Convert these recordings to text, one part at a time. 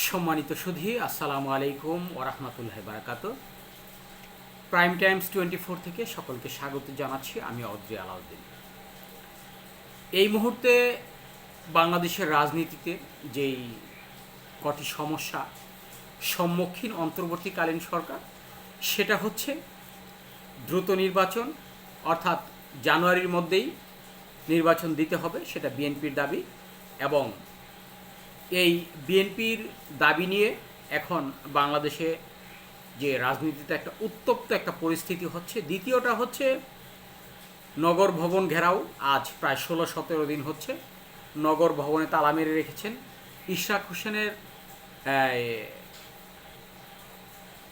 সম্মানিত সুধী, আসসালামু আলাইকুম ওরহমতুল্লাহ বারাকাত। প্রাইম টাইমস টোয়েন্টি ফোর থেকে সকলকে স্বাগত জানাচ্ছি, আমি অদ্রি আলাউদ্দিন। এই মুহূর্তে বাংলাদেশের রাজনীতিতে যেই কটি সমস্যা সম্মুখীন অন্তর্বর্তীকালীন সরকার, সেটা হচ্ছে দ্রুত নির্বাচন, অর্থাৎ জানুয়ারির মধ্যেই নির্বাচন দিতে হবে, সেটা বিএনপির দাবি, এবং এই বিএনপির দাবি নিয়ে এখন বাংলাদেশে যে রাজনীতিতে একটা উত্তপ্ত একটা পরিস্থিতি হচ্ছে, দ্বিতীয়টা হচ্ছে নগর ভবন ঘেরাও আজ প্রায় ষোলো সতেরো দিন হচ্ছে। নগর ভবনে তালা মেরে রেখেছেন ইশরাক হোসেনের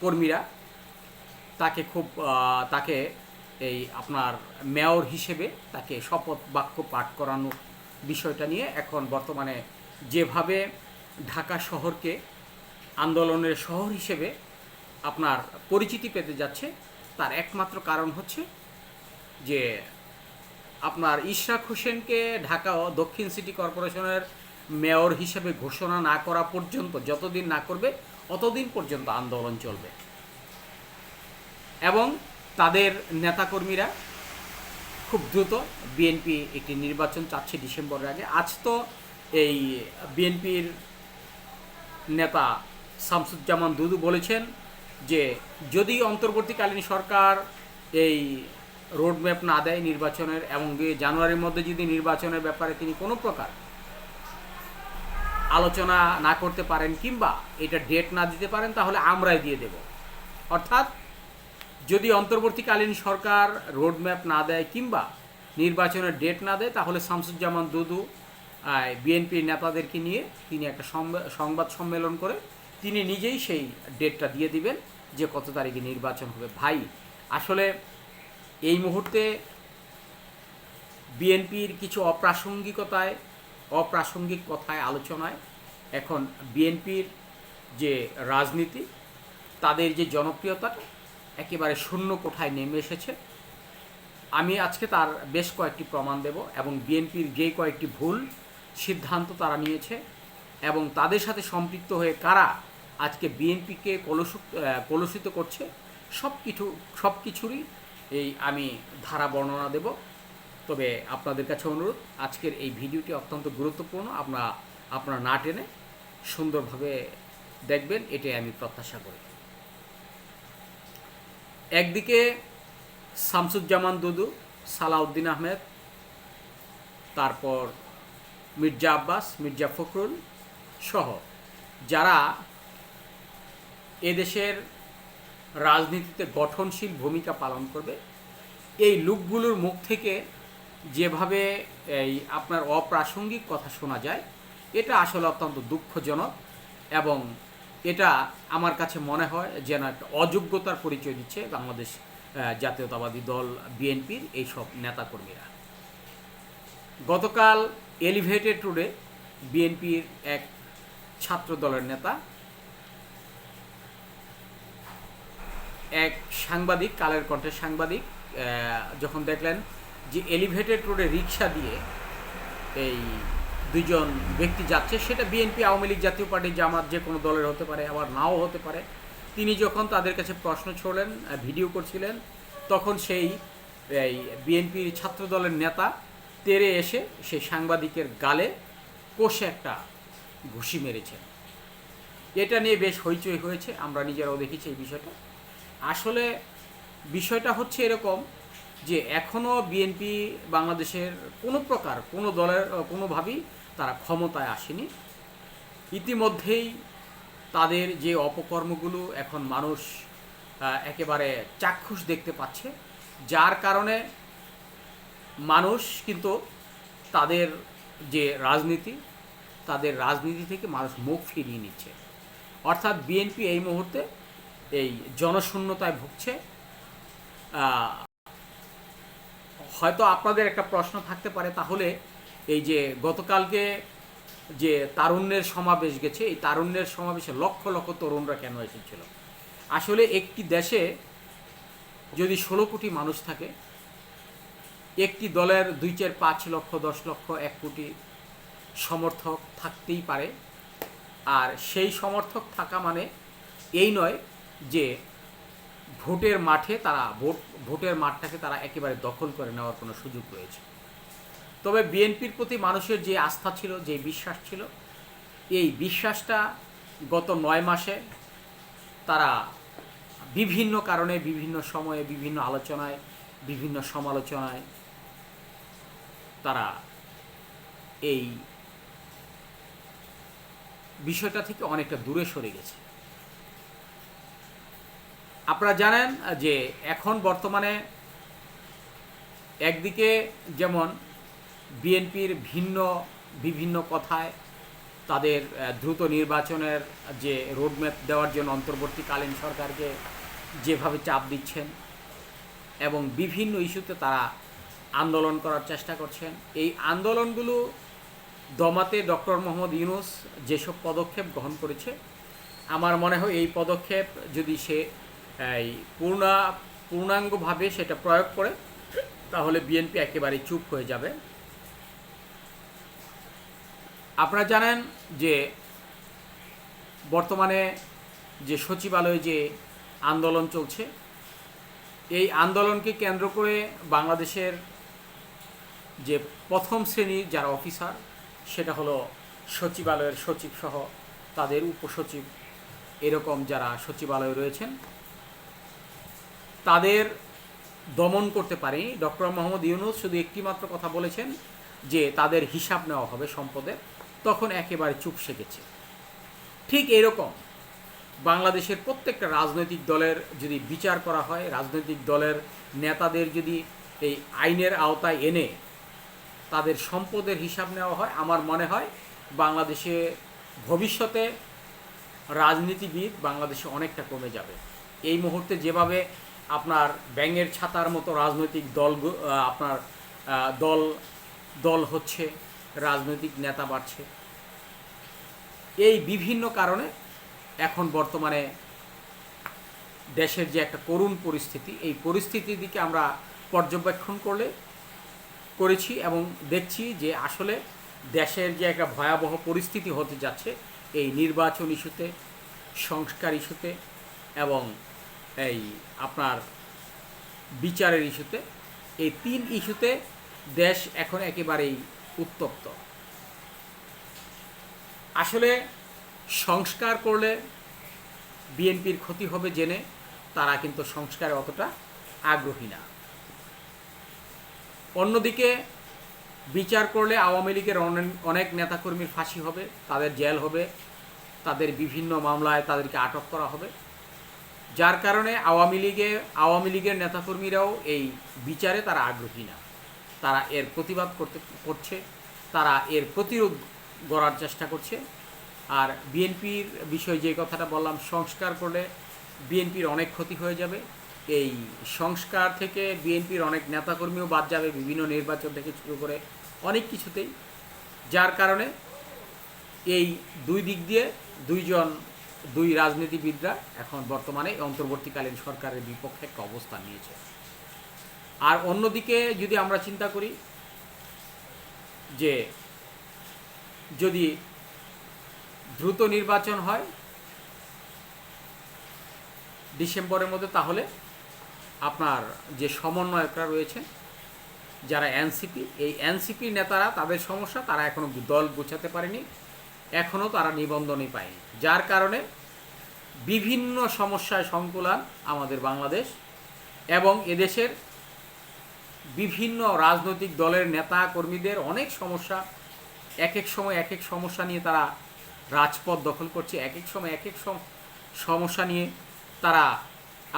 কর্মীরা। তাকে খুব তাকে এই আপনার মেয়র হিসেবে তাকে শপথ বাক্য পাঠ করানোর বিষয়টা নিয়ে এখন বর্তমানে যেভাবে ঢাকা শহরকে আন্দোলনের শহর হিসেবে আপনার পরিচিতি পেতে যাচ্ছে, তার একমাত্র কারণ হচ্ছে যে আপনার ইশরাক হোসেনকে ঢাকা দক্ষিণ সিটি কর্পোরেশনের মেয়র হিসেবে ঘোষণা না করা পর্যন্ত, যতদিন না করবে, অতদিন পর্যন্ত আন্দোলন চলবে। এবং তাদের নেতাকর্মীরা খুব দ্রুত বিএনপি একটি নির্বাচন চাচ্ছে ডিসেম্বরের আগে। আজ তো এই বিএনপির নেতা শামসুজ্জামান দুদু বলেছেন যে যদি অন্তর্বর্তীকালীন সরকার এই রোডম্যাপ না দেয় নির্বাচনের এবং জানুয়ারির মধ্যে যদি নির্বাচনের ব্যাপারে তিনি কোনো প্রকার আলোচনা না করতে পারেন কিংবা এটা ডেট না দিতে পারেন, তাহলে আমরাই দিয়ে দেব। অর্থাৎ যদি অন্তর্বর্তীকালীন সরকার রোডম্যাপ না দেয় কিংবা নির্বাচনের ডেট না দেয়, তাহলে শামসুজ্জামান দুদু বিএনপির নেতাদেরকে নিয়ে তিনি একটা সংবাদ সম্মেলন করে তিনি নিজেই সেই ডেটটা দিয়ে দিবেন যে কত তারিখে নির্বাচন হবে। ভাই, আসলে এই মুহূর্তে বিএনপির কিছু অপ্রাসঙ্গিকতায়, অপ্রাসঙ্গিক কথায়, আলোচনায় এখন বিএনপির যে রাজনীতি, তাদের যে জনপ্রিয়তাটা একেবারে শূন্য কোঠায় নেমে এসেছে। আমি আজকে তার বেশ কয়েকটি প্রমাণ দেব এবং বিএনপির যে কয়েকটি ভুল সিদ্ধান্ত তারা নিয়েছে এবং তাদের সাথে সম্পৃক্ত হয়ে কারা আজকে বিএনপিকে কলুষিত আহ, কলুষিত করছে সব কিছু সব কিছুরই এই আমি ধারা বর্ণনা দেব। তবে আপনাদের কাছে অনুরোধ আজকের এই ভিডিওটি অত্যন্ত গুরুত্বপূর্ণ। আপনারা আপনারা না টেনে সুন্দরভাবে দেখবেন এটাই আমি প্রত্যাশা করি। একদিকে শামসুজ্জামান দুদু সালাউদ্দিন আহমেদ তারপর মির্জা আব্বাস, মির্জা ফখরুল সহ যারা এদেশের রাজনীতিতে গঠনশীল ভূমিকা পালন করবে, এই লোকগুলোর মুখ থেকে যেভাবে এই আপনার অপ্রাসঙ্গিক কথা শোনা যায়, এটা আসলে অত্যন্ত দুঃখজনক এবং এটা আমার কাছে মনে হয় যেন একটা অযোগ্যতার পরিচয় দিচ্ছে বাংলাদেশ জাতীয়তাবাদী দল, বিএনপির এইসব নেতাকর্মীরা। গতকাল এলিভেটেড রোডে বিএনপির এক ছাত্র দলের নেতা, এক সাংবাদিক, কালের কণ্ঠের সাংবাদিক যখন দেখলেন যে এলিভেটেড রোডে রিক্সা দিয়ে এই দুজন ব্যক্তি যাচ্ছে, সেটা বিএনপি আওয়ামী লীগ জাতীয় পার্টি, জামাত যে কোনো দলের হতে পারে, আবার নাও হতে পারে, তিনি যখন তাদের কাছে প্রশ্ন ছড়লেন ভিডিও করছিলেন, তখন সেই এই বিএনপির ছাত্র দলের নেতা তেরে এসে সেই সাংবাদিকের গালে কষে একটা ঘুষি মেরেছেন এটা নিয়ে বেশ হইচই হয়েছে, আমরা নিজেরাও দেখেছি এই বিষয়টা। আসলে বিষয়টা হচ্ছে এরকম যে এখনও বিএনপি বাংলাদেশের কোনো প্রকার, কোনো দলের, কোনোভাবেই তারা ক্ষমতায় আসেনি। ইতিমধ্যেই তাদের যে অপকর্মগুলো এখন মানুষ একেবারে চাক্ষুষ দেখতে পাচ্ছে, যার কারণে মানুষ কিন্তু তাদের যে রাজনীতি, তাদের রাজনীতি থেকে মানুষ মুখ ফিরিয়ে নিচ্ছে। অর্থাৎ বিএনপি এই মুহূর্তে এই জনশূন্যতায় ভুগছে। হয়তো আপনাদের একটা প্রশ্ন থাকতে পারে, তাহলে এই যে গতকালকে যে তারুণ্যের সমাবেশ গেছে, এই তারুণ্যের সমাবেশে লক্ষ লক্ষ তরুণরা কেন এসেছিল? আসলে একটি দেশে যদি ষোলো কোটি মানুষ থাকে একটি দলের দুই চার পাঁচ লক্ষ, দশ লক্ষ, এক কোটি সমর্থক থাকতেই পারে। আর সেই সমর্থক থাকা মানে এই নয় যে ভোটের মাঠে তারা ভোট, ভোটের মাঠটাকে তারা একেবারে দখল করে নেওয়ার কোনো সুযোগ রয়েছে। তবে বিএনপির প্রতি মানুষের যে আস্থা ছিল, যে বিশ্বাস ছিল, এই বিশ্বাসটা গত নয় মাসে তারা বিভিন্ন কারণে, বিভিন্ন সময়ে, বিভিন্ন আলোচনায়, বিভিন্ন সমালোচনায় তারা এই বিষয়টা থেকে অনেকটা দূরে সরে গেছে। আপনারা জানেন যে এখন বর্তমানে একদিকে যেমন বিএনপির ভিন্ন, বিভিন্ন কথায় তাদের দ্রুত নির্বাচনের যে রোডম্যাপ দেওয়ার জন্য অন্তর্বর্তীকালীন সরকারকে যেভাবে চাপ দিচ্ছেন এবং বিভিন্ন ইস্যুতে তারা আন্দোলন করার চেষ্টা করছেন। এই আন্দোলনগুলো দমাতে ডক্টর মোহাম্মদ ইউনুস যেসব পদক্ষেপ গ্রহণ করেছে, আমার মনে হয় এই পদক্ষেপ যদি সে, এই পূর্ণা, পূর্ণাঙ্গভাবে সেটা প্রয়োগ করে, তাহলে বিএনপি একেবারে চুপ হয়ে যাবে। আপনারা জানেন যে বর্তমানে যে সচিবালয়ে যে আন্দোলন চলছে, এই আন্দোলনকে কেন্দ্র করে বাংলাদেশের যে প্রথম শ্রেণির যারা অফিসার, সেটা হলো সচিবালয়ের সচিব সহ তাদের উপসচিব এরকম যারা সচিবালয়ে রয়েছেন, তাদের দমন করতে পারেনি। ডক্টর মোহাম্মদ ইউনুস শুধু একটিমাত্র কথা বলেছেন যে তাদের হিসাব নেওয়া হবে সম্পদের, তখন একেবারে চুপ সেকেছে ঠিক এরকম বাংলাদেশের প্রত্যেকটা রাজনৈতিক দলের যদি বিচার করা হয়, রাজনৈতিক দলের নেতাদের যদি এই আইনের আওতায় এনে তাদের সম্পদের হিসাব নেওয়া হয়। আমার মনে হয় বাংলাদেশে ভবিষ্যতে রাজনীতিবিদ বাংলাদেশে অনেকটা কমে যাবে। এই মুহূর্তে যেভাবে আপনার ব্যাঙের ছাতার মতো রাজনৈতিক দল আপনার দল দল হচ্ছে, রাজনৈতিক নেতা বাড়ছে। এই বিভিন্ন কারণে এখন বর্তমানে দেশের যে একটা করুণ পরিস্থিতি, এই পরিস্থিতির দিকে আমরা পর্যবেক্ষণ করলে করেছি এবং দেখছি যে আসলে দেশের যে একটা ভয়াবহ পরিস্থিতি হতে যাচ্ছে, এই নির্বাচন ইস্যুতে, সংস্কার ইস্যুতে এবং এই আপনার বিচারের ইস্যুতে, এই তিন ইস্যুতে দেশ এখন একেবারেই উত্তপ্ত। আসলে সংস্কার করলে বিএনপির ক্ষতি হবে জেনে তারা কিন্তু সংস্কারে অতটা আগ্রহী না। অন্যদিকে বিচার করলে আওয়ামী লীগের অনেক- নেতাকর্মীর ফাঁসি হবে, তাদের জেল হবে, তাদের বিভিন্ন মামলায় তাদেরকে আটক করা হবে। যার কারণে আওয়ামী লীগে, আওয়ামী লীগের নেতাকর্মীরাও এই বিচারে তারা আগ্রহী না। তারা এর প্রতিবাদ করতে, করছে, তারা এর প্রতিরোধ গড়ার চেষ্টা করছে। আর বিএনপির বিষয়ে যে কথাটা বললাম, সংস্কার করলে বিএনপির অনেক ক্ষতি হয়ে যাবে। এই সংস্কার থেকে বিএনপির অনেক নেতাকর্মীও বাদ যাবে, বিভিন্ন নির্বাচন থেকে শুরু করে অনেক কিছুতেই। যার কারণে এই দুই দিক দিয়ে দুইজন, দুই রাজনীতিবিদরা এখন বর্তমানে অন্তর্বর্তীকালীন সরকারের বিপক্ষে একটা অবস্থান নিয়েছে। আর অন্যদিকে যদি আমরা চিন্তা করি যে যদি দ্রুত নির্বাচন হয় ডিসেম্বরের মধ্যে, তাহলে আপনার যে সমন্বয়করা রয়েছে, যারা এনসিপি, এই এনসিপি নেতারা তাদের সমস্যা তারা এখনও দল গোছাতে পারেনি এখনও তারা নিবন্ধনই পায়নি। যার কারণে বিভিন্ন সমস্যায় সংকুলান আমাদের বাংলাদেশ এবং এদেশের বিভিন্ন রাজনৈতিক দলের নেতা কর্মীদের অনেক সমস্যা এক এক সময় এক এক সমস্যা নিয়ে তারা রাজপথ দখল করছে এক এক সময় এক এক সম- সমস্যা নিয়ে তারা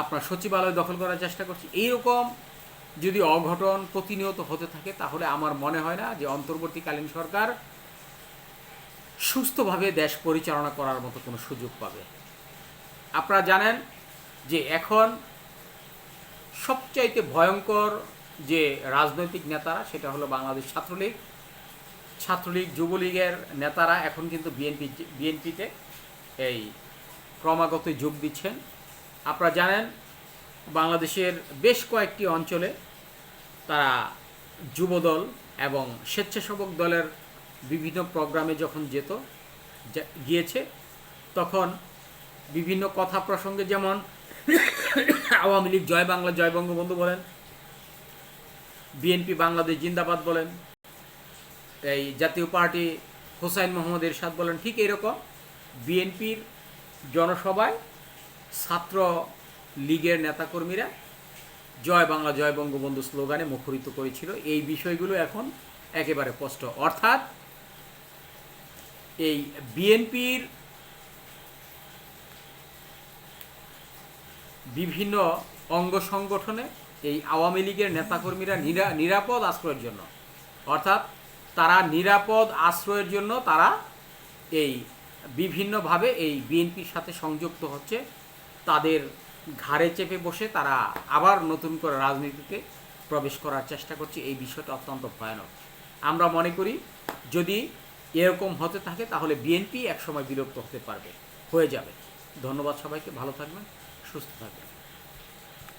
আপনার সচিবালয় দখল করার চেষ্টা করছে। এইরকম যদি অঘটন প্রতিনিয়ত হতে থাকে, তাহলে আমার মনে হয় না যে অন্তর্বর্তীকালীন সরকার সুস্থভাবে দেশ পরিচালনা করার মতো কোনো সুযোগ পাবে। আপনারা জানেন যে এখন সবচাইতে ভয়ঙ্কর যে রাজনৈতিক নেতারা, সেটা হলো বাংলাদেশ ছাত্রলীগ। ছাত্রলীগ, যুবলীগের নেতারা এখন কিন্তু বিএনপি, বিএনপিতে এই ক্রমাগত যোগ দিচ্ছেন। আপনারা জানেন, বাংলাদেশের বেশ কয়েকটি অঞ্চলে তারা যুবদল এবং স্বেচ্ছাসেবক দলের বিভিন্ন প্রোগ্রামে যখন যেত গিয়েছে, তখন বিভিন্ন কথা প্রসঙ্গে যেমন আওয়ামী লীগ, জয় বাংলা, জয় বঙ্গবন্ধু বলেন, বিএনপি, বাংলাদেশ, জিন্দাবাদ বলেন, এই জাতীয় পার্টি হোসাইন মোহাম্মদ এরশাদ বলেন, ঠিক এরকম বিএনপির জনসভায় ছাত্র লীগের নেতাকর্মীরা জয় বাংলা, জয় বঙ্গবন্ধু স্লোগানে মুখরিত করেছিল। এই বিষয়গুলো এখন একেবারে স্পষ্ট। অর্থাৎ এই বিএনপির বিভিন্ন অঙ্গ সংগঠনে এই আওয়ামী লীগের নেতাকর্মীরা নিরা, নিরাপদ আশ্রয়ের জন্য, অর্থাৎ তারা নিরাপদ আশ্রয়ের জন্য তারা এই বিভিন্নভাবে এই বিএনপির সাথে সংযুক্ত হচ্ছে। তাদের ঘাড়ে চেপে বসে তারা আবার নতুন করে রাজনীতিতে প্রবেশ করার চেষ্টা করছে। এই বিষয়টা অত্যন্ত ভয়ানক। আমরা মনে করি, যদি এরকম হতে থাকে, তাহলে বিএনপি একসময় বিলুপ্ত হতে পারবে, হয়ে যাবে। ধন্যবাদ সবাইকে, ভালো থাকবেন, সুস্থ থাকবেন।